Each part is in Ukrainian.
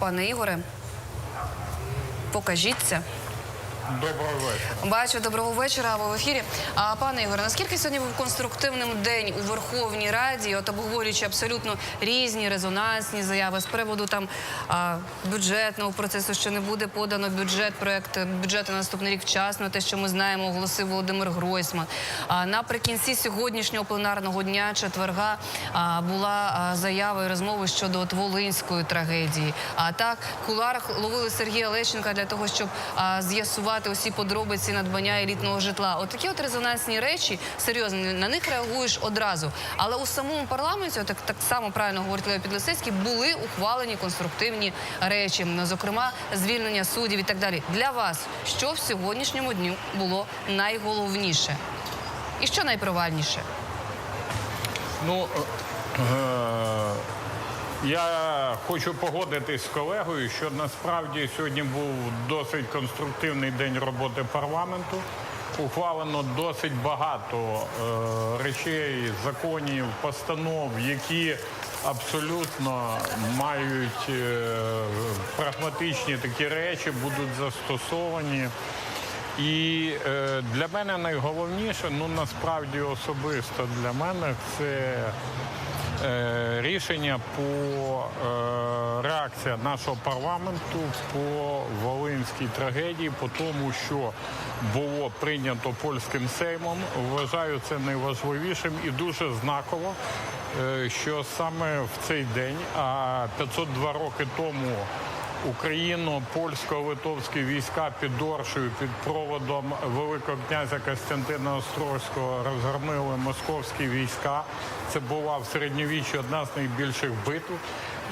Пане Ігоре, покажіться. Доброго вечора. Бачу, доброго вечора. Ви в ефірі. А пане Ігоре, наскільки сьогодні був конструктивним день у Верховній Раді, от обговорюючи абсолютно різні резонансні заяви з приводу там бюджетного процесу, що не буде подано бюджет, проект бюджету на наступний рік вчасно, те, що ми знаємо, оголосив Володимир Гройсман. А наприкінці сьогоднішнього пленарного дня четверга була заява і розмови щодо от Волинської трагедії. А так куларах ловили Сергія Лещенка для того, щоб а, з'ясувати усі подробиці надбання елітного житла. От такі от резонансні речі, серйозно, на них реагуєш одразу. Але у самому парламенті, так, так само правильно говорить Лео Підлисецький, були ухвалені конструктивні речі, зокрема звільнення суддів і так далі. Для вас що в сьогоднішньому дню було найголовніше? І що найпровальніше? Ну е, я хочу погодитись з колегою, що насправді сьогодні був досить конструктивний день роботи парламенту. Ухвалено досить багато е, речей, законів, постанов, які абсолютно мають е, прагматичні такі речі, будуть застосовані. І е, для мене найголовніше, ну насправді особисто для мене, це рішення по е, реакція нашого парламенту по Волинській трагедії, по тому, що було прийнято польським сеймом. Вважаю це найважливішим і дуже знаково, е, що саме в цей день, а 502 роки тому. Україно-польсько-литовські війська під Оршею під проводом Великого князя Костянтина Острозького розгромили московські війська. Це була в середньовіччі одна з найбільших битв.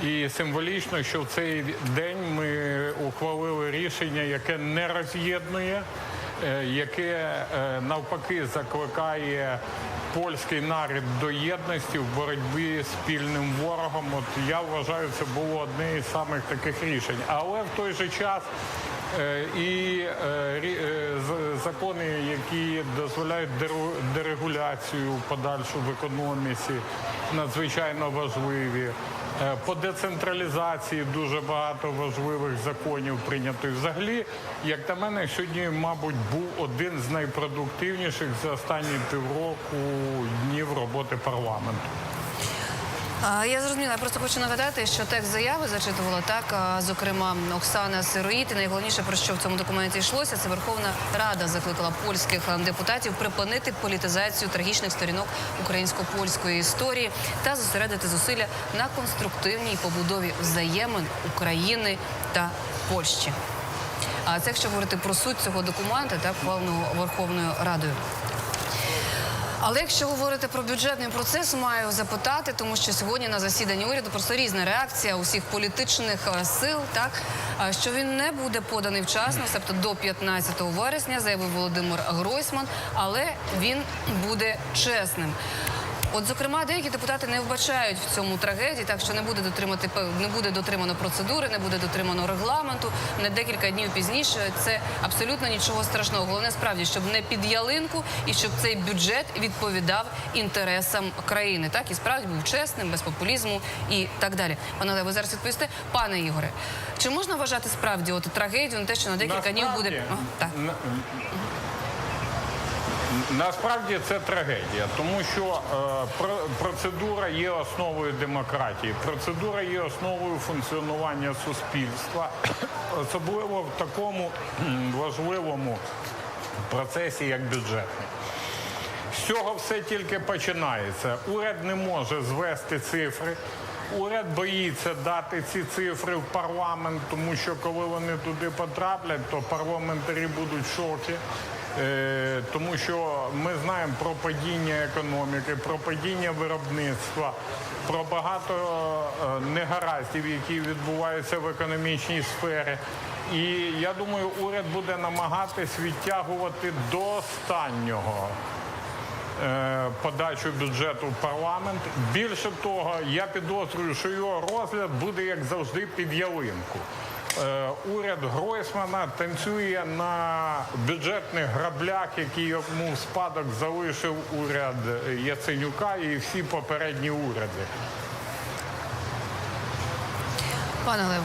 І символічно, що в цей день ми ухвалили рішення, яке не роз'єднує, е, яке е, навпаки закликає польський нарід до єдності в боротьбі з спільним ворогом. От я вважаю, це було одне із самих таких рішень. Але в той же час е, і е, е, закони, які дозволяють дерегуляцію подальшу в економіці, надзвичайно важливі. Е, По децентралізації дуже багато важливих законів прийнято. І Взагалі, як на мене, сьогодні, мабуть, був один з найпродуктивніших за останні півроку днів роботи парламенту. Я зрозуміла, я просто хочу нагадати, що текст заяви зачитувала так, зокрема Оксана Сироїд. І найголовніше про що в цьому документі йшлося, це Верховна Рада закликала польських депутатів припинити політизацію трагічних сторінок українсько-польської історії та зосередити зусилля на конструктивній побудові взаємин України та Польщі. А це якщо говорити про суть цього документа, так ухваленого Верховною Радою. Але якщо говорити про бюджетний процес, маю запитати, тому що сьогодні на засіданні уряду просто різна реакція усіх політичних е, сил, так що він не буде поданий вчасно, тобто до 15 вересня, заявив Володимир Гройсман, але він буде чесним. От, зокрема, деякі депутати не вбачають в цьому трагедії, так що не буде дотримати не буде дотримано процедури, не буде дотримано регламенту. На декілька днів пізніше це абсолютно нічого страшного. Головне справді, щоб не під ялинку і щоб цей бюджет відповідав інтересам країни. Так і справді був чесним, без популізму і так далі. Пане Лево, зараз відповісте, пане Ігоре, чи можна вважати справді от трагедію на те, що на декілька днів буде Насправді, Ага, так? на- Насправді це трагедія, тому що е, процедура є основою демократії. Процедура є основою функціонування суспільства, особливо в такому важливому процесі, як бюджетний. З цього все тільки починається. Уряд не може звести цифри. Уряд боїться дати ці цифри в парламент, тому що коли вони туди потраплять, то парламентарі будуть в шокі. Е, тому що ми знаємо про падіння економіки, про падіння виробництва, про багато е, негараздів, які відбуваються в економічній сфері. І я думаю, уряд буде намагатись відтягувати до останнього е, подачу бюджету в парламент. Більше того, я підозрюю, що його розгляд буде, як завжди, під ялинку. Е, Уряд Гройсмана танцює на бюджетних граблях, які йому в спадок залишив уряд Яценюка і всі попередні уряди. Пане Лево.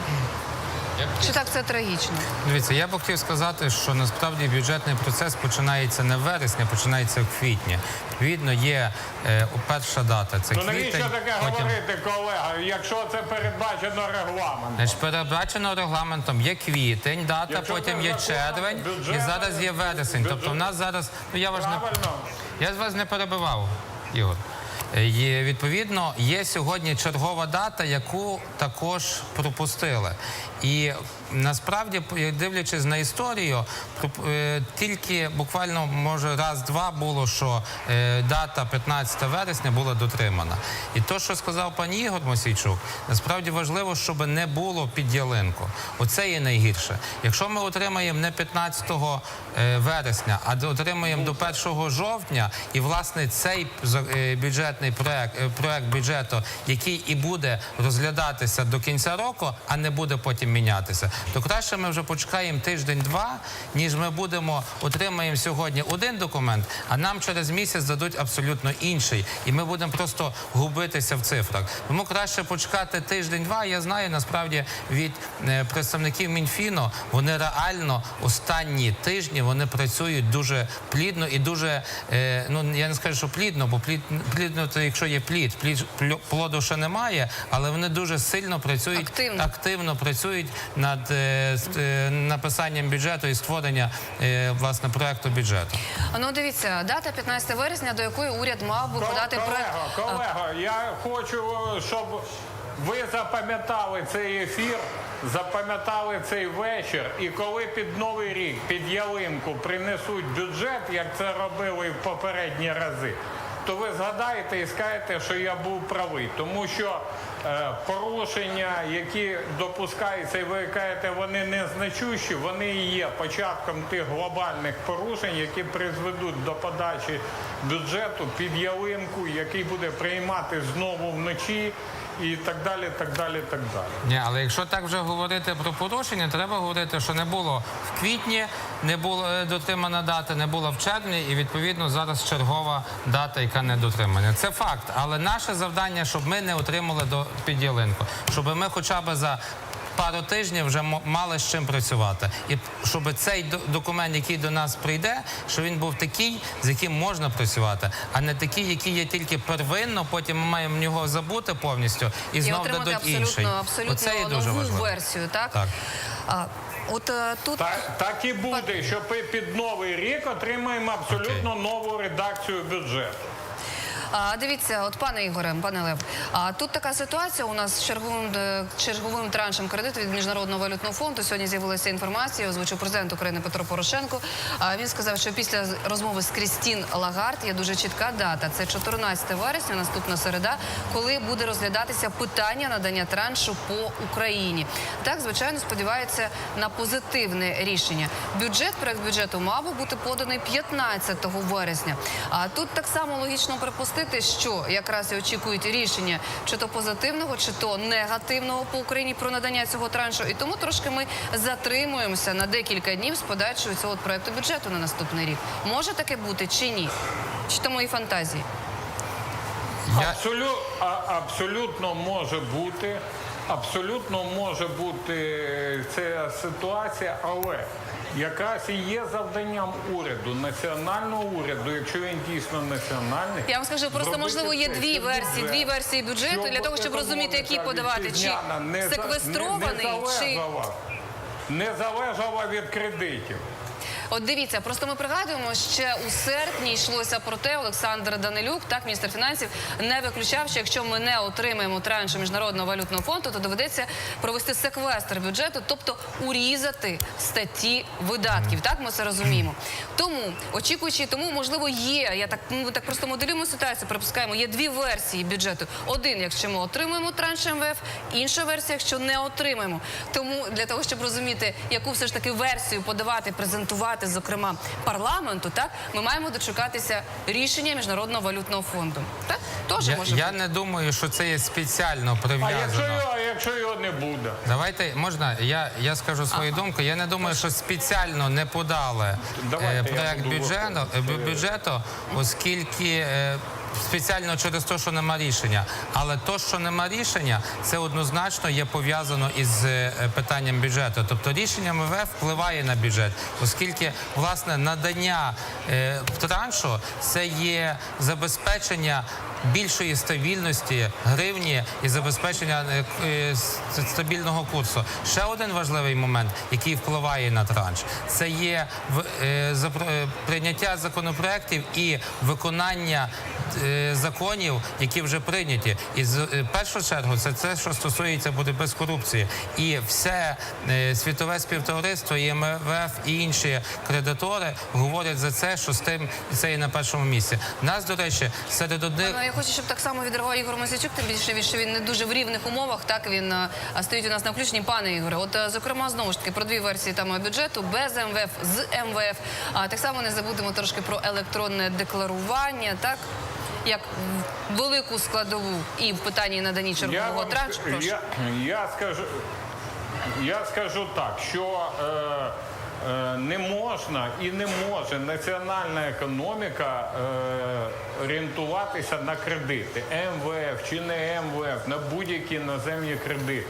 Чи так це трагічно? Дивіться, я б хотів сказати, що насправді бюджетний процес починається не в вересні, а починається в квітні. Відповідно, є е, перша дата. Це Ну квітень. навіщо таке потім- говорити, колега, якщо це передбачено регламентом? Значить, передбачено регламентом є квітень, дата, Якщо потім це є закон, червень, і зараз є вересень. бюджет. Тобто, в нас зараз ну я вас не Правильно? я з вас не перебивав, Ігор. Е, Є, відповідно, є сьогодні чергова дата, яку також пропустили. І насправді, дивлячись на історію, е, тільки буквально може раз-два було, що е, дата 15 вересня була дотримана. І то, що сказав пан Ігор Мосійчук, насправді важливо, щоб не було під ялинку. Оце є найгірше. Якщо ми отримаємо не 15 е, вересня, а отримаємо до 1 жовтня, і власне цей бюджетний проект, проект бюджету, який і буде розглядатися до кінця року, а не буде потім мінятися, то краще ми вже почекаємо тиждень-два, ніж ми будемо отримаємо сьогодні один документ, а нам через місяць дадуть абсолютно інший, і ми будемо просто губитися в цифрах. Тому краще почекати тиждень-два. Я знаю насправді від е, представників Мінфіну, вони реально останні тижні вони працюють дуже плідно і дуже е, ну я не скажу, що плідно, бо плід, плідно це якщо є плід, плід плоду ще немає, але вони дуже сильно працюють Активно. активно працюють над е, е, написанням бюджету і створення е, власне проекту бюджету. Ну дивіться, дата 15 вересня, до якої уряд мав би Ко- подати проект. Колего, колего, я хочу, щоб ви запам'ятали цей ефір, запам'ятали цей вечір, і коли під Новий рік, під ялинку принесуть бюджет, як це робили в попередні рази, то ви згадаєте і скажете, що я був правий. Тому що порушення, які допускаються, і ви кажете, вони незначущі, вони і є початком тих глобальних порушень, які призведуть до подачі бюджету під ялинку, який буде приймати знову вночі, і так далі, так далі, так далі. Ні, але якщо так вже говорити про порушення, треба говорити, що не було в квітні, не було е, дотримана дата, не було в червні, і відповідно зараз чергова дата, яка не дотримана. Це факт. Але наше завдання, щоб ми не отримали до під ялинку, щоб ми хоча б за. Пару тижнів вже мо- мали з чим працювати, і щоб цей до- документ, який до нас прийде, щоб він був такий, з яким можна працювати, а не такий, який є тільки первинно. Потім ми маємо його забути повністю і І знов отримати дадуть інший. абсолютно, абсолютно Оце є дуже нову важливо. версію, так? Так. А, от е, тут Так, так і буде, що ми під новий рік отримаємо абсолютно нову редакцію бюджету. А, дивіться, от пане Ігоре, пане Лев, а тут така ситуація у нас з черговим е, черговим траншем кредиту від міжнародного валютного фонду. Сьогодні з'явилася інформація. Озвучив президент України Петро Порошенко. А він сказав, що після розмови з Крістін Лагард є дуже чітка дата. Це 14 вересня, наступна середа, коли буде розглядатися питання надання траншу по Україні. Так, звичайно, сподівається на позитивне рішення. Бюджет, проект бюджету мав би бути поданий 15 вересня. А тут так само логічно припустити, що якраз і очікують рішення чи то позитивного, чи то негативного по Україні про надання цього траншу. І тому трошки ми затримуємося на декілька днів з подачею цього проекту бюджету на наступний рік. Може таке бути чи ні? Чи то мої фантазії? Я, Абсолю... а- абсолютно може бути, абсолютно може бути ця ситуація, але якраз і є завданням уряду, національного уряду, якщо він дійсно національний. Я вам скажу, просто можливо є дві версії, дві версії бюджету для того, щоб розуміти, які подавати, чи секвестрований, чи не залежала від кредитів. От дивіться, просто ми пригадуємо, ще у серпні йшлося про те, Олександр Данилюк, так міністр фінансів, не виключав, що якщо ми не отримаємо траншу міжнародного валютного фонду, то доведеться провести секвестр бюджету, тобто урізати статті видатків. Так ми це розуміємо. Тому очікуючи, тому можливо є. Я так ми так просто моделюємо ситуацію. Припускаємо, є дві версії бюджету. Один, якщо ми отримуємо транш МВФ, інша версія, якщо не отримаємо. Тому для того, щоб розуміти, яку все ж таки версію подавати, презентувати, зокрема парламенту, так ми маємо дочекатися рішення міжнародного валютного фонду. Так теж я, може я бути. не думаю, що це є спеціально А якщо прив'язано. його, а якщо його не буде? Давайте можна, я, я скажу свою думку. Я не думаю, що спеціально не подали Давайте е, проект бюджету, е, бюджету, оскільки е, спеціально через те, що нема рішення. Але то, що нема рішення, це однозначно є пов'язано із е, питанням бюджету. Тобто рішення МВФ впливає на бюджет, оскільки власне надання е, траншу це є забезпечення. Більшої стабільності гривні і забезпечення е, е, стабільного курсу. Ще один важливий момент, який впливає на транш, це є е, прийняття законопроєктів і виконання законів, які вже прийняті. І з першу чергу це те, що стосується боротьби з корупцією. І все світове співтовариство, і МВФ і інші кредитори говорять за це, що з тим це є на першому місці. Нас, до речі, серед одних я хочу, щоб так само відреагував Ігор Мосійчук, тим більше що він не дуже в рівних умовах. Так він е, стоїть у нас на включенні. Пане Ігоре, от е, зокрема знову ж таки про дві версії там е, бюджету без МВФ з МВФ. А так само не забудемо трошки про електронне декларування, так як велику складову і в питанні наданні чергового траншу. Я, я скажу, я скажу так, що е, не можна і не може національна економіка е, орієнтуватися на кредити МВФ чи не МВФ, на будь-які іноземні кредити.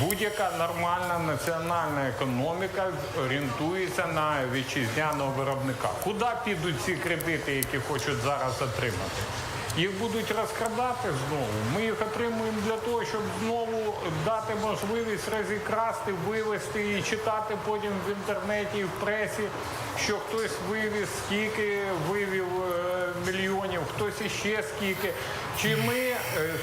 Будь-яка нормальна національна економіка орієнтується на вітчизняного виробника. Куди підуть ці кредити, які хочуть зараз отримати? Їх будуть розкрадати знову. Ми їх отримуємо для того, щоб знову дати можливість розікрасти, вивести і читати потім в інтернеті і в пресі, що хтось вивіз скільки, вивів е, мільйонів, хтось іще скільки. Чи ми е,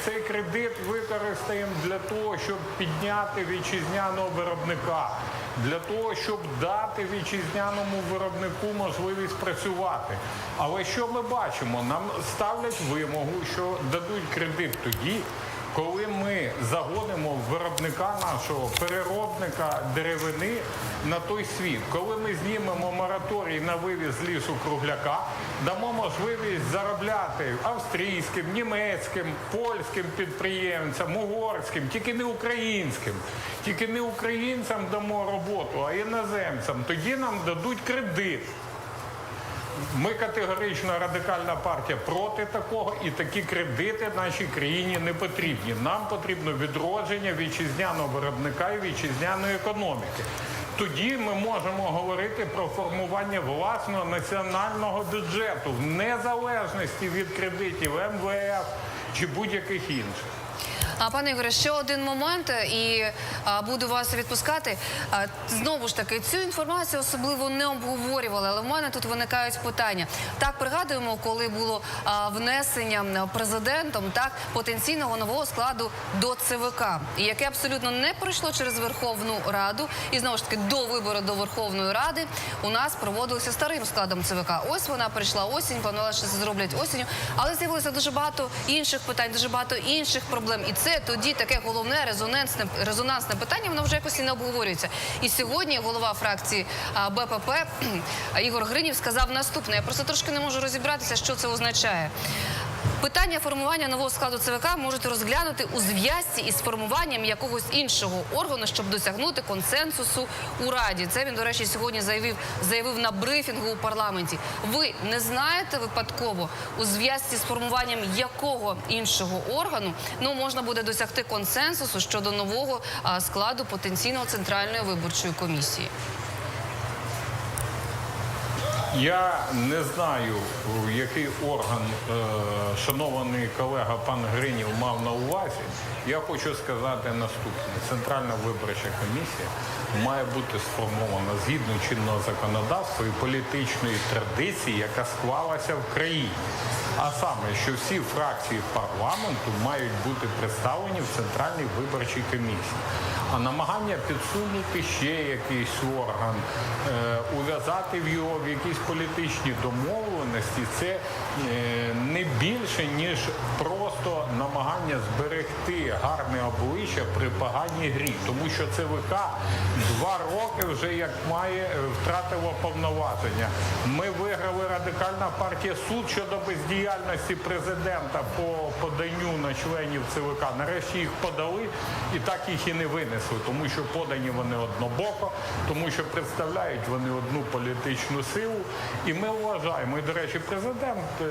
цей кредит використаємо для того, щоб підняти вітчизняного виробника? Для того, щоб дати вітчизняному виробнику можливість працювати. Але що ми бачимо? Нам ставлять вимогу, що дадуть кредит тоді, коли ми загонимо виробника нашого переробника деревини на той світ, коли ми знімемо мораторій на вивіз лісу кругляка, дамо можливість заробляти австрійським, німецьким, польським підприємцям, угорським, тільки не українським, тільки не українцям дамо роботу, а іноземцям. Тоді нам дадуть кредит. Ми категорично радикальна партія проти такого, і такі кредити нашій країні не потрібні. Нам потрібно відродження вітчизняного виробника і вітчизняної економіки. Тоді ми можемо говорити про формування власного національного бюджету в незалежності від кредитів МВФ чи будь-яких інших. А пане Ігоре, ще один момент, е, і буду вас відпускати. Знову ж таки, цю інформацію особливо не обговорювали, але в мене тут виникають питання. Так пригадуємо, коли було а, внесення президентом так потенційного нового складу до ЦВК, яке абсолютно не пройшло через Верховну Раду. І знову ж таки, до вибору до Верховної Ради у нас проводилося старим складом ЦВК. Ось вона прийшла осінь, планувала, що це зроблять осінню, але з'явилося дуже багато інших питань, дуже багато інших проблем. І це тоді таке головне резонансне резонансне питання. Воно вже якось і не обговорюється. І сьогодні голова фракції БПП Ігор Гринів сказав наступне. Я просто трошки не можу розібратися, що це означає. Питання формування нового складу ЦВК можуть розглянути у зв'язці із формуванням якогось іншого органу, щоб досягнути консенсусу у раді. Це він, до речі, сьогодні заявив, заявив на брифінгу у парламенті. Ви не знаєте випадково у зв'язці з формуванням якого іншого органу ну можна буде досягти консенсусу щодо нового складу потенційного центральної виборчої комісії. Я не знаю, який орган е, шанований колега пан Гринів мав на увазі. Я хочу сказати наступне: Центральна виборча комісія має бути сформована згідно чинного законодавства і політичної традиції, яка склалася в країні. А саме, що всі фракції парламенту мають бути представлені в Центральній виборчій комісії. А намагання підсунути ще якийсь орган, е, ув'язати в його в якісь політичні домовленості, це е, не більше, ніж просто намагання зберегти гарне обличчя при поганій грі. Тому що ЦВК два роки вже як має е, втратило повноваження. Ми виграли радикальна партія суд щодо бездіяльності президента по поданню на членів ЦВК. Нарешті їх подали і так їх і не винесли, тому що подані вони однобоко, тому що представляють вони одну політичну силу І ми вважаємо, і, до речі, президент е,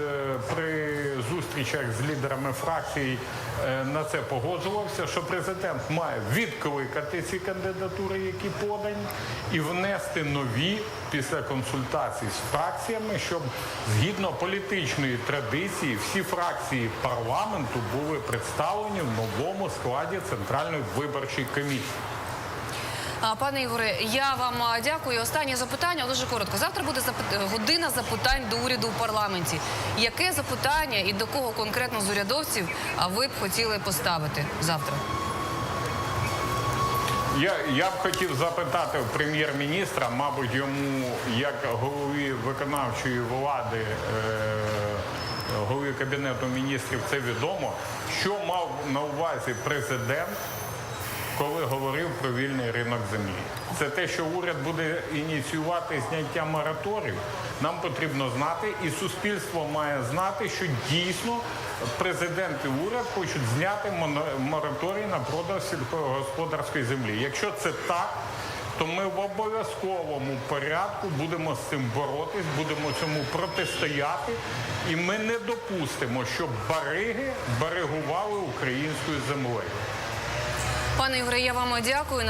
при зустрічах з лідерами фракцій е, на це погоджувався, що президент має відкликати ці кандидатури, які подані, і внести нові після консультацій з фракціями, щоб згідно політичної традиції всі фракції парламенту були представлені в новому складі Центральної виборчої комісії. Пане Ігоре, я вам дякую. Останнє запитання дуже коротко. Завтра буде година запитань до уряду у парламенті. Яке запитання і до кого конкретно з урядовців ви б хотіли поставити завтра? Я, я б хотів запитати прем'єр-міністра, мабуть, йому як голові виконавчої влади, е, голові кабінету міністрів, це відомо, що мав на увазі президент, коли говорив про вільний ринок землі. Це те, що уряд буде ініціювати зняття мораторію. Нам потрібно знати, і суспільство має знати, що дійсно президент і уряд хочуть зняти мораторій на продаж сільськогосподарської землі. Якщо це так, то ми в обов'язковому порядку будемо з цим боротись, будемо цьому протистояти, і ми не допустимо, щоб бариги баригували українською землею. Пане Ігоре, я вам дякую.